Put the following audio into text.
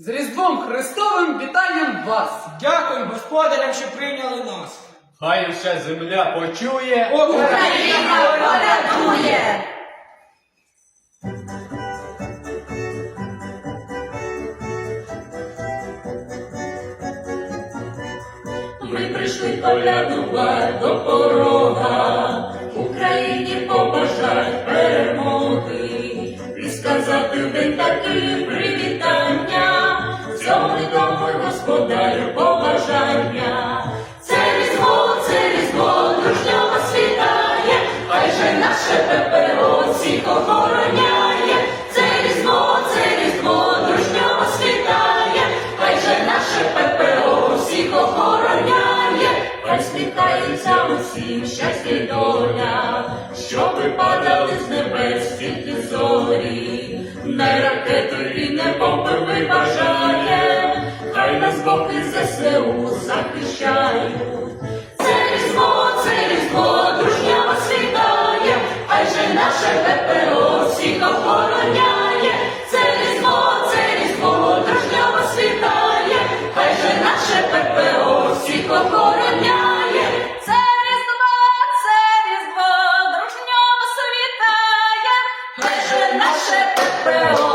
З Різдвом Христовим вітаєм вас! Дякую господарям, що прийняли нас. Хай ще земля почує. Україна порятує! Ми прийшли колядувати до порога, Україні побажать перемоги, і сказати в день такий відомо господарю побажання. Це різдво, це різдво, дружньо вас вітає, хай же наше ППО всіх охороняє. Це різдво, це різдво, дружньо вас вітає, хай же наше ППО всіх охороняє, хай сміхається усім щастя й доля, що випадали з небес тільки зорі, не ракети і не бомби нас Бог і ЗСУ захищають. Це різмо, це різмо, дружня вас вітає, хай же наше ППО всіх охороняє, це різмо, це різмо, дружня вас вітає, хай же наше ППО всіх охороняє, це різдво, це різдво, дружня вас вітає, хай же наше ППО.